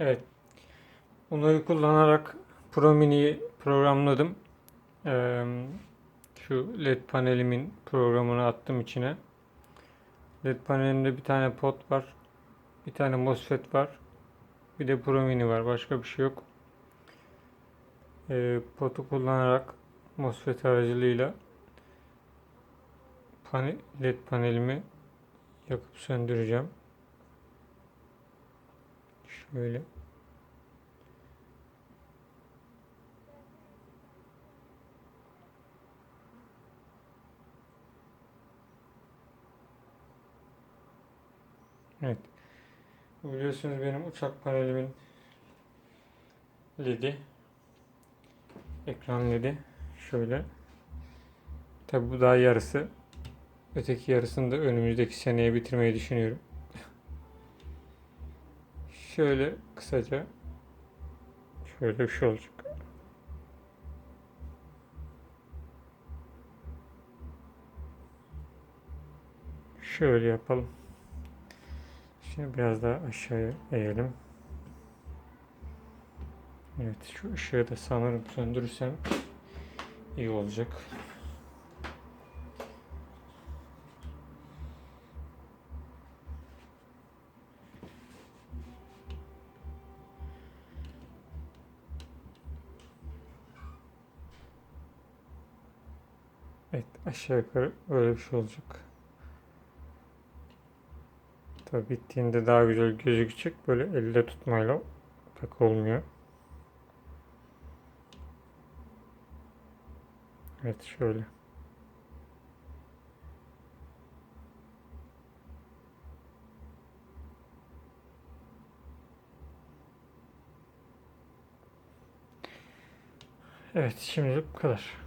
Evet. Uno'yu kullanarak Pro Mini'yi programladım. Ee, şu LED panelimin programını attım içine. LED panelimde bir tane pot var. Bir tane MOSFET var. Bir de Pro Mini var. Başka bir şey yok. Ee, potu kullanarak MOSFET aracılığıyla pane- LED panelimi yakıp söndüreceğim. Şöyle. Evet. Biliyorsunuz benim uçak panelimin LED'i. Ekran LED'i. Şöyle. Tabi bu daha yarısı. Öteki yarısını da önümüzdeki seneye bitirmeyi düşünüyorum. Şöyle kısaca şöyle bir şey olacak. Şöyle yapalım. Şimdi biraz daha aşağıya eğelim. Evet şu ışığı da sanırım söndürürsem iyi olacak. Evet aşağı yukarı öyle bir şey olacak. Tabi bittiğinde daha güzel gözükecek. Böyle elde tutmayla pek olmuyor. Evet şöyle. Evet şimdilik bu kadar.